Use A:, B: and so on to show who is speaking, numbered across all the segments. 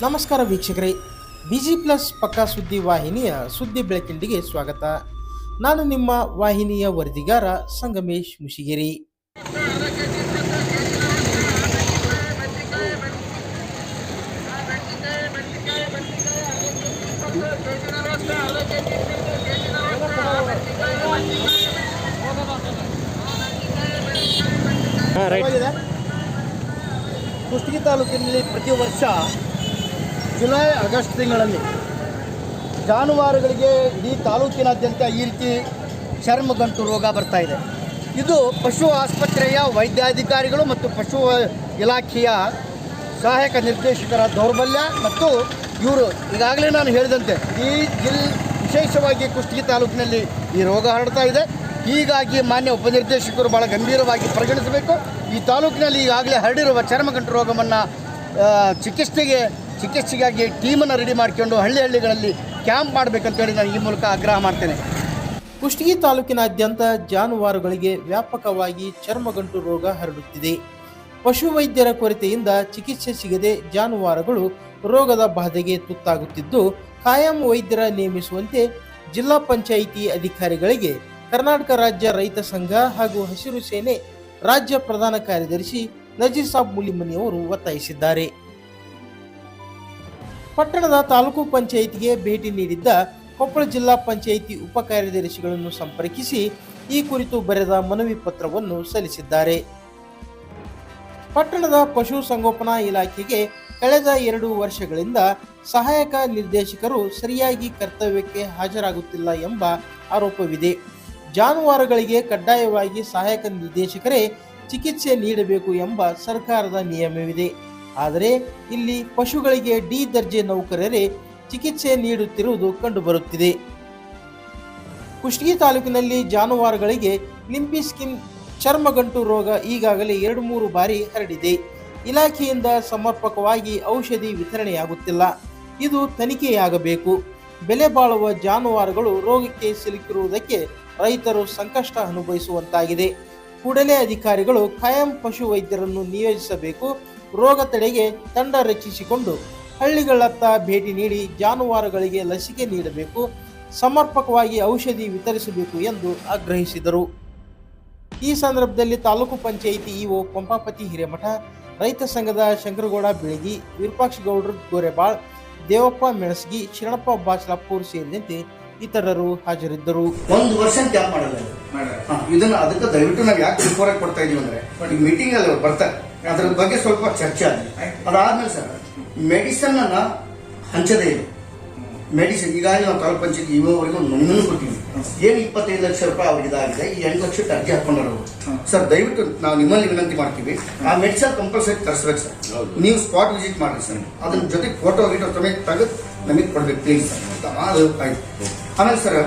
A: ನಮಸ್ಕಾರ ವೀಕ್ಷಕರೇ. Busy plus ಪಕ್ಕಾ ಸುದ್ದಿ ವಾಹಿನಿಯ ಸುದ್ದಿ ಬೆಳಕಿಂಡಿಗೆ ಸ್ವಾಗತ. ನಾನು ನಿಮ್ಮ ವಾಹಿನಿಯ ವರದಿಗಾರ ಸಂಗಮೇಶ್
B: ಮುಷಿಗಿರಿ. ಕುಷ್ಟಗಿ ತಾಲೂಕಿನಲ್ಲಿ ಪ್ರತಿ ವರ್ಷ ಜುಲೈ, ಆಗಸ್ಟ್ ತಿಂಗಳಲ್ಲಿ ಜಾನುವಾರುಗಳಿಗೆ ಇಡೀ ತಾಲೂಕಿನಾದ್ಯಂತ ಈ ರೀತಿ ಚರ್ಮಗಂಟು ರೋಗ ಬರ್ತಾ ಇದೆ. ಇದು ಪಶು ಆಸ್ಪತ್ರೆಯ ವೈದ್ಯಾಧಿಕಾರಿಗಳು ಮತ್ತು ಪಶು ಇಲಾಖೆಯ ಸಹಾಯಕ ನಿರ್ದೇಶಕರ ದೌರ್ಬಲ್ಯ ಮತ್ತು ಇವರು ಈಗಾಗಲೇ ನಾನು ಹೇಳಿದಂತೆ ಈ ಜಿಲ್ ವಿಶೇಷವಾಗಿ ಕುಷ್ಟಗಿ ತಾಲೂಕಿನಲ್ಲಿ ಈ ರೋಗ ಹರಡ್ತಾ ಇದೆ. ಹೀಗಾಗಿ ಮಾನ್ಯ ಉಪನಿರ್ದೇಶಕರು ಭಾಳ ಗಂಭೀರವಾಗಿ ಪರಿಗಣಿಸಬೇಕು. ಈ ತಾಲೂಕಿನಲ್ಲಿ ಈಗಾಗಲೇ ಹರಡಿರುವ ಚರ್ಮಗಂಟು ರೋಗವನ್ನು ಚಿಕಿತ್ಸೆಗೆ ಚಿಕಿತ್ಸೆಗಾಗಿ ಟೀಮನ್ನು ರೆಡಿ ಮಾಡಿಕೊಂಡು ಹಳ್ಳಿ ಹಳ್ಳಿಗಳಲ್ಲಿ ಕ್ಯಾಂಪ್ ಮಾಡಬೇಕಂತೇಳಿ ನಾನು ಈ ಮೂಲಕ ಆಗ್ರಹ ಮಾಡ್ತೇನೆ.
A: ಕುಷ್ಟಗಿ ತಾಲೂಕಿನಾದ್ಯಂತ ಜಾನುವಾರುಗಳಿಗೆ ವ್ಯಾಪಕವಾಗಿ ಚರ್ಮಗಂಟು ರೋಗ ಹರಡುತ್ತಿದೆ. ಪಶುವೈದ್ಯರ ಕೊರತೆಯಿಂದ ಚಿಕಿತ್ಸೆ ಸಿಗದೆ ಜಾನುವಾರುಗಳು ರೋಗದ ಬಾಧೆಗೆ ತುತ್ತಾಗುತ್ತಿದ್ದು, ಕಾಯಂ ವೈದ್ಯರ ನೇಮಿಸುವಂತೆ ಜಿಲ್ಲಾ ಪಂಚಾಯಿತಿ ಅಧಿಕಾರಿಗಳಿಗೆ ಕರ್ನಾಟಕ ರಾಜ್ಯ ರೈತ ಸಂಘ ಹಾಗೂ ಹಸಿರು ಸೇನೆ ರಾಜ್ಯ ಪ್ರಧಾನ ಕಾರ್ಯದರ್ಶಿ ನಜೀರ್ ಸಾಬ್ ಮುಲಿಮನಿಯವರು ಒತ್ತಾಯಿಸಿದ್ದಾರೆ. ಪಟ್ಟಣದ ತಾಲೂಕು ಪಂಚಾಯಿತಿಗೆ ಭೇಟಿ ನೀಡಿದ್ದ ಕೊಪ್ಪಳ ಜಿಲ್ಲಾ ಪಂಚಾಯಿತಿ ಉಪ ಕಾರ್ಯದರ್ಶಿಗಳನ್ನು ಸಂಪರ್ಕಿಸಿ ಈ ಕುರಿತು ಬರೆದ ಮನವಿ ಪತ್ರವನ್ನು ಸಲ್ಲಿಸಿದ್ದಾರೆ. ಪಟ್ಟಣದ ಪಶು ಸಂಗೋಪನಾ ಇಲಾಖೆಗೆ ಕಳೆದ ಎರಡು ವರ್ಷಗಳಿಂದ ಸಹಾಯಕ ನಿರ್ದೇಶಕರು ಸರಿಯಾಗಿ ಕರ್ತವ್ಯಕ್ಕೆ ಹಾಜರಾಗುತ್ತಿಲ್ಲ ಎಂಬ ಆರೋಪವಿದೆ. ಜಾನುವಾರುಗಳಿಗೆ ಕಡ್ಡಾಯವಾಗಿ ಸಹಾಯಕ ನಿರ್ದೇಶಕರೇ ಚಿಕಿತ್ಸೆ ನೀಡಬೇಕು ಎಂಬ ಸರ್ಕಾರದ ನಿಯಮವಿದೆ. ಆದರೆ ಇಲ್ಲಿ ಪಶುಗಳಿಗೆ ಡಿ ದರ್ಜೆ ನೌಕರರೇ ಚಿಕಿತ್ಸೆ ನೀಡುತ್ತಿರುವುದು ಕಂಡುಬರುತ್ತಿದೆ. ಕುಷ್ಟಗಿ ತಾಲೂಕಿನಲ್ಲಿ ಜಾನುವಾರುಗಳಿಗೆ ಲಿಂಪಿ ಸ್ಕಿನ್ ಚರ್ಮಗಂಟು ರೋಗ ಈಗಾಗಲೇ ಎರಡು ಮೂರು ಬಾರಿ ಹರಡಿದೆ. ಇಲಾಖೆಯಿಂದ ಸಮರ್ಪಕವಾಗಿ ಔಷಧಿ ವಿತರಣೆಯಾಗುತ್ತಿಲ್ಲ. ಇದು ತನಿಖೆಯಾಗಬೇಕು. ಬೆಲೆ ಬಾಳುವ ಜಾನುವಾರುಗಳು ರೋಗಕ್ಕೆ ಸಿಲುಕಿರುವುದಕ್ಕೆ ರೈತರು ಸಂಕಷ್ಟ ಅನುಭವಿಸುವಂತಾಗಿದೆ. ಕೂಡಲೇ ಅಧಿಕಾರಿಗಳು ಖಾಯಂ ಪಶು ವೈದ್ಯರನ್ನು ನಿಯೋಜಿಸಬೇಕು. ರೋಗ ತಡೆಗೆ ತಂಡ ರಚಿಸಿಕೊಂಡು ಹಳ್ಳಿಗಳತ್ತ ಭೇಟಿ ನೀಡಿ ಜಾನುವಾರುಗಳಿಗೆ ಲಸಿಕೆ ನೀಡಬೇಕು ಸಮರ್ಪಕವಾಗಿ ಔಷಧಿ ವಿತರಿಸಬೇಕು ಎಂದು ಆಗ್ರಹಿಸಿದರು. ಈ ಸಂದರ್ಭದಲ್ಲಿ ತಾಲೂಕು ಪಂಚಾಯಿತಿ ಇಒ ಪಂಪಾಪತಿ ಹಿರೇಮಠ ರೈತ ಸಂಘದ ಶಂಕರಗೌಡ ಬೆಳಗಿ ವಿರೂಪಾಕ್ಷ ಗೌಡ್ರ ಗೋರೆಬಾಳ್ ದೇವಪ್ಪ ಮೆಣಸಗಿ ಶರಣಪ್ಪ ಬಾಚಲಾಪುರ್ ಸೇರಿದಂತೆ ಇತರರು ಹಾಜರಿದ್ದರು.
B: ಒಂದು ವರ್ಷ ಕ್ಯಾಂಪ್ ಮಾಡಲ್ಲ? ಇದನ್ನ ಅದಕ್ಕೆ ದಯವಿಟ್ಟು ನಾವು ಯಾಕೆ ಕೊಡ್ತಾ ಇದೀವಿ ಅಂದ್ರೆ? ಈ ಮೀಟಿಂಗ್ ಅಲ್ಲಿ ಬರ್ತಾರೆ. ಅದ್ರ ಬಗ್ಗೆ ಸ್ವಲ್ಪ ಚರ್ಚೆ ಆದ್ರೆ ಅದಾದ್ಮೇಲೆ ಸರ್ ಮೆಡಿಸನ್ ಅನ್ನ ಹಂಚದೇ ಇದೆ ಮೆಡಿಸಿನ್ ಈಗಾಗಲೇ ನಾವು ತಾಲೂಕ್ ಪಂಚಾಯತ್ ಇವರೆಗೂ ನನ್ನನ್ನು ಕೊಟ್ಟಿದ್ವಿ. ಏನು ಇಪ್ಪತ್ತೈದು ಲಕ್ಷ ರೂಪಾಯಿ ಅವ್ರಿಗೆ ಇದಾಗಿದೆ ಈ ಎಂಟು ಲಕ್ಷಕ್ಕೆ ಅರ್ಜಿ ಹಾಕೊಂಡವರು ಅವರು. ಸರ್ ದಯವಿಟ್ಟು ನಾವು ನಿಮ್ಮಲ್ಲಿ ವಿನಂತಿ ಮಾಡ್ತೀವಿ. ಆ ಮೆಡಿಸನ್ ಕಂಪಲ್ಸರಿ ತರಿಸ್ಬೇಕು ಸರ್. ನೀವು ಸ್ಪಾಟ್ ವಿಸಿಟ್ ಮಾಡಿ ಸರ್. ಅದ್ರ ಜೊತೆ ಫೋಟೋ ಗೀಟೋ ಸಮೇತ ತೆಗೆದು ನಮಗೆ ಕೊಡ್ಬೇಕು. ಪ್ಲೀಸ್ ಸರ್ ಅದು ಆಯ್ತು ಆಮೇಲೆ ಸರ್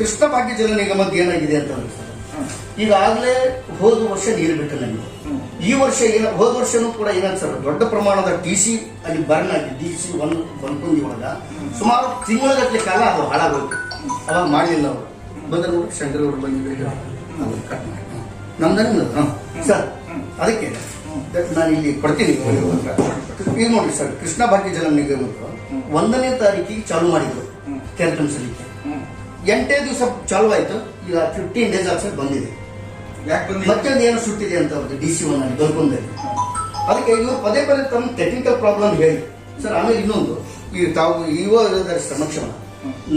B: ಕೃಷ್ಣ ಭಾಗ್ಯ ಜಲ ನಿಗಮದ ಏನಾಗಿದೆ ಅಂತ ಸರ್ ಈಗಾಗಲೇ ಹೋದ ವರ್ಷ ನೀರು ಬಿಟ್ಟು ನೀವು. ಈ ವರ್ಷ ಏನ ಹೋದ ವರ್ಷನೂ ಕೂಡ ಏನಾಯ್ತು ಸರ್? ದೊಡ್ಡ ಪ್ರಮಾಣದ ಟಿ ಸಿ ಅಲ್ಲಿ ಬರ್ನ್ ಆಗಿ ಡಿ ಸಿ ಒಂದು ಬಂದ್ಕೊಂಡು ಒಳಗ ಸುಮಾರು ತಿಂಗಳಗಟ್ಟಲೆ ಕಾಲ ಅದು ಹಾಳಾಗೋಯ್ತು. ಅವಾಗ ಮಾಡಲಿಲ್ಲ ಅವರು. ಬಂದ್ರೆ ನೋಡಿ ಶಂಕರ್ ಅವರು ಬಂದಿದ್ದಾರೆ ಕಟ್ ಮಾಡಿ. ನಮ್ದನ್ನ ಹಾಂ ಸರ್ ಅದಕ್ಕೆ ನಾನು ಇಲ್ಲಿ ಕೊಡ್ತೀನಿ. ಈಗ ನೋಡಿ ಸರ್ ಕೃಷ್ಣ ಭಾಗ್ಯ ಜಲ ನಿಗಮ ಒಂದನೇ ತಾರೀಕಿಗೆ ಚಾಲು ಮಾಡಿದ್ರು ಕೆಲಸ ಸಲಿಕೆ ಎಂಟೇ ದಿವಸ ಚಾಲು ಆಯಿತು. ಈಗ ಫಿಫ್ಟೀನ್ ಡೇಸ್ ಆದ್ಮೇಲೆ ಬಂದಿದೆ. ಮತ್ತೊಂದು ಏನು ಸುಟ್ಟಿದೆ ಅಂತ ಅವ್ರದ್ದು ಡಿ ಸಿ ಒನ್ ಅಲ್ಲಿ ಅದಕ್ಕೆ ಇವರು ಪದೇ ಪದೇ ತಮ್ಮ ಟೆಕ್ನಿಕಲ್ ಪ್ರಾಬ್ಲಮ್ ಹೇಳಿ. ಸರ್, ಆಮೇಲೆ ಇನ್ನೊಂದು. ಈ ತಾವು ಇವ ಇರೋದರ ಸಮಕ್ಷಮ.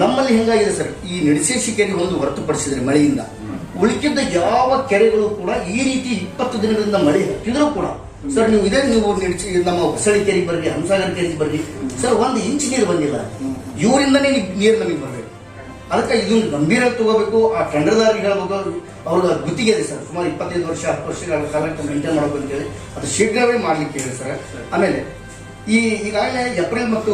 B: ನಮ್ಮಲ್ಲಿ ಹೆಂಗಾಗಿದೆ ಸರ್, ಈ ನಡೆಸಿ ಕೆರೆ ಒಂದು ಹೊರತುಪಡಿಸಿದ್ರೆ ಮಳೆಯಿಂದ. ಉಳಿಕಿದ್ದ ಯಾವ ಕೆರೆಗಳು ಕೂಡ ಈ ರೀತಿ ಇಪ್ಪತ್ತು ದಿನಗಳಿಂದ ಮಳೆ ಹತ್ತಿದ್ರು ಕೂಡ. ಸರ್, ನೀವು ಇದೇ ನೀವು ನಮ್ಮ ಹೊಸಳಿ ಕೆರೆಗೆ ಬರ್ರಿ, ಹಂಸಾಗರ ಕೆರೆಗೆ ಬರ್ರಿ. ಸರ್, ಒಂದು ಇಂಚ್ ನೀರು ಬಂದಿಲ್ಲ. ಇವರಿಂದನೇ ನೀರು ನಮಗೆ ಬರಬೇಕು ಅದಕ್ಕೆ ಇದು ಗಂಭೀರ ತಗೋಬೇಕು, ಆ ಟೆಂಡರ್ದಾರಿಗೆ ಹೇಳ್ಬೇಕು ಅವ್ರಿಗೆ ಗುತ್ತಿಗೆ ಇದೆ ಸರ್. ಸುಮಾರು ಇಪ್ಪತ್ತೈದು ವರ್ಷ, ಹತ್ತು ವರ್ಷಗಳ ಕಾಲ ಮೇಂಟೈನ್ ಮಾಡಬೇಕು ಅಂತೇಳಿ ಅದು ಶೀಘ್ರವೇ ಮಾಡ್ಲಿಕ್ಕೆ ಹೇಳಿ ಸರ್. ಆಮೇಲೆ ಈ ಈಗಾಗಲೇ ಏಪ್ರಿಲ್ ಮತ್ತು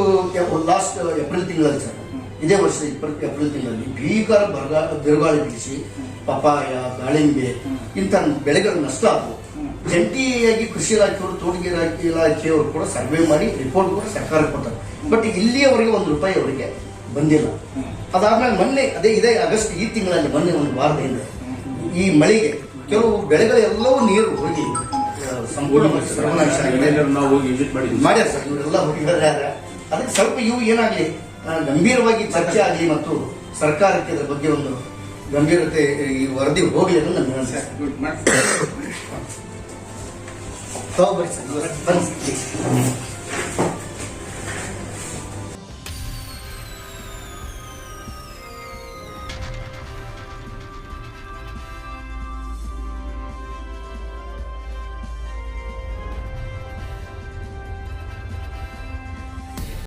B: ಲಾಸ್ಟ್ ಏಪ್ರಿಲ್ ತಿಂಗಳಲ್ಲಿ ಸರ್, ಇದೇ ವರ್ಷದ ಇಪ್ಪತ್ತು ಏಪ್ರಿಲ್ ತಿಂಗಳಲ್ಲಿ ಭೀಕರ ಬರಗಾಲ ಬಿರುಗಾಳಿ ಬೀಳಿಸಿ ಪಪಾಯ ದಾಳಿಂಬೆ ಇಂಥ ಬೆಳೆಗಳು ನಷ್ಟ ಆದವು. ಜಂಟಿಯಾಗಿ ಕೃಷಿ ಇಲಾಖೆಯವರು ಇಲಾಖೆ ಇಲಾಖೆಯವರು ಕೂಡ ಸರ್ವೆ ಮಾಡಿ ರಿಪೋರ್ಟ್ ಕೂಡ ಸರ್ಕಾರ ಕೊಡ್ತಾರೆ ಬಟ್ ಇಲ್ಲಿಯವರೆಗೆ ಒಂದು ರೂಪಾಯಿ ಅವರಿಗೆ ಬಂದಿಲ್ಲ. ಅದಾದ್ಮೇಲೆ ಮೊನ್ನೆ ಅದೇ ಇದೇ ಆಗಸ್ಟ್ ಈ ತಿಂಗಳಲ್ಲಿ ಮೊನ್ನೆ ಒಂದು ವಾರದ ಹಿಂದೆ ಈ ಮಳೆಗೆ ಕೆಲವು ಬೆಳೆಗಳೆಲ್ಲವೂ ನೀರು ಹೋಗಿ ಸಂಪೂರ್ಣ
C: ನಾವು ಹೋಗಿ ವಿಸಿಟ್ ಮಾಡಿದ್ವಿ.
B: ಮಾಡ್ಯಾರ ಸರ್ ಇವರೆಲ್ಲ ಹೋಗಿದ್ದಾರೆ ಅದಕ್ಕೆ ಸ್ವಲ್ಪ ಇವು ಏನಾಗ್ಲಿ ಗಂಭೀರವಾಗಿ ಚರ್ಚೆ ಆಗಲಿ ಮತ್ತು ಸರ್ಕಾರಕ್ಕೆ ಇದರ ಬಗ್ಗೆ ಒಂದು ಗಂಭೀರತೆ ಈ ವರದಿ ಹೋಗಲಿ ಅನ್ನೋದು ನನ್ನ ಅನಿಸಿಕೆ. ತಾವು